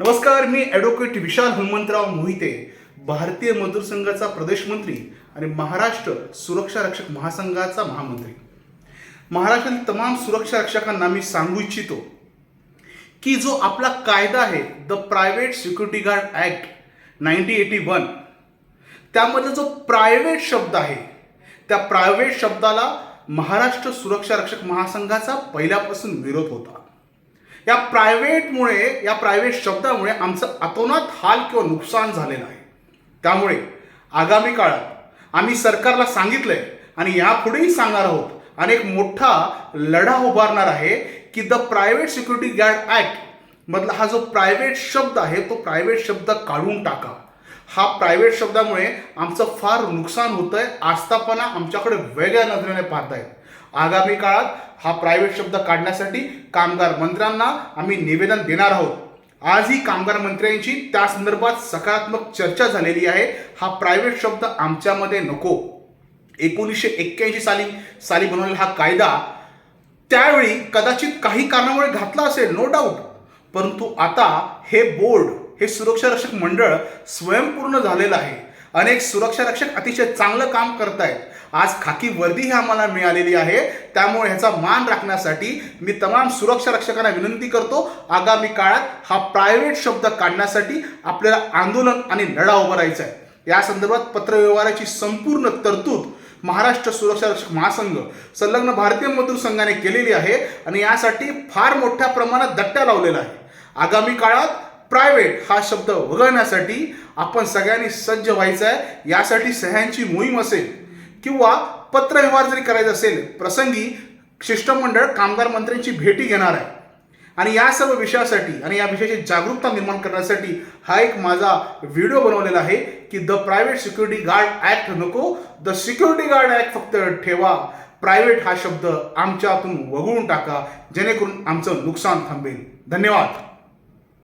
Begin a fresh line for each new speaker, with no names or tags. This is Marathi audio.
नमस्कार मी ॲडव्होकेट विशाल हनुमंतराव मोहिते भारतीय मजदूर संघाचा प्रदेश मंत्री आणि महाराष्ट्र सुरक्षा रक्षक महासंघाचा महामंत्री. महाराष्ट्रातील तमाम सुरक्षा रक्षकांना मी सांगू इच्छितो की जो आपला कायदा आहे the private security guard act nineteen eighty one त्यामध्ये जो प्रायव्हेट शब्द आहे त्या प्रायव्हेट शब्दाला महाराष्ट्र सुरक्षा रक्षक महासंघाचा पहिल्यापासून विरोध होता. या प्रायव्हेटमुळे या प्रायव्हेट शब्दामुळे आमचं अतोनात हाल किंवा नुकसान झालेलं आहे. त्यामुळे आगामी काळात आम्ही सरकारला सांगितलंय आणि यापुढेही सांगणार आहोत आणि एक मोठा लढा उभारणार आहे की the private security guard act मधला हा जो प्रायव्हेट शब्द आहे तो प्रायव्हेट शब्द काढून टाका. हा प्रायव्हेट शब्दामुळे आमचं फार नुकसान होतंय आस्थापना आमच्याकडे वेगळ्या नजरेने पाहतायत. आगामी काळात हा प्रायव्हेट शब्द काढण्यासाठी कामगार मंत्र्यांना आम्ही निवेदन देणार आहोत. आजही कामगार मंत्र्यांची त्या संदर्भात सकारात्मक चर्चा झालेली आहे. हा प्रायव्हेट शब्द आमच्यामध्ये नको. एकोणीसशे एक्क्याऐंशी साली साली बनवलेला हा कायदा त्यावेळी कदाचित काही कारणामुळे घातला असेल नो डाऊट परंतु आता हे बोर्ड हे सुरक्षा रक्षक मंडळ स्वयंपूर्ण झालेलं आहे. अनेक सुरक्षा रक्षक अतिशय चांगलं काम करत आहेत आज खाकी वर्दी ही आम्हाला मिळालेली आहे. त्यामुळे ह्याचा मान राखण्यासाठी मी तमाम सुरक्षा रक्षकांना विनंती करतो आगामी काळात हा प्रायव्हेट शब्द काढण्यासाठी आपल्याला आंदोलन आणि लढा उभारायचा आहे या संदर्भात पत्रव्यवहाराची संपूर्ण तरतूद महाराष्ट्र सुरक्षा रक्षक महासंघ संलग्न भारतीय मजदूर संघाने केलेली आहे आणि यासाठी फार मोठ्या प्रमाणात दट्ट्या लावलेला आहे. आगामी काळात प्रायव्हेट हा शब्द वगळण्यासाठी आपण सगळ्यांनी सज्ज व्हायचं आहे. यासाठी सह्यांची मोहीम असेल किंवा पत्रव्यवहार जरी करायचा असेल प्रसंगी शिष्टमंडळ कामगार मंत्र्यांची भेटी घेणार आहे. आणि या सर्व विषयासाठी आणि या विषयाची जागरूकता निर्माण करण्यासाठी हा एक माझा व्हिडिओ बनवलेला आहे की the private security guard act नको. द सिक्युरिटी गार्ड ॲक्ट फक्त ठेवा. प्रायव्हेट हा शब्द आमच्यातून वगळून टाका जेणेकरून आमचं नुकसान थांबेल. धन्यवाद.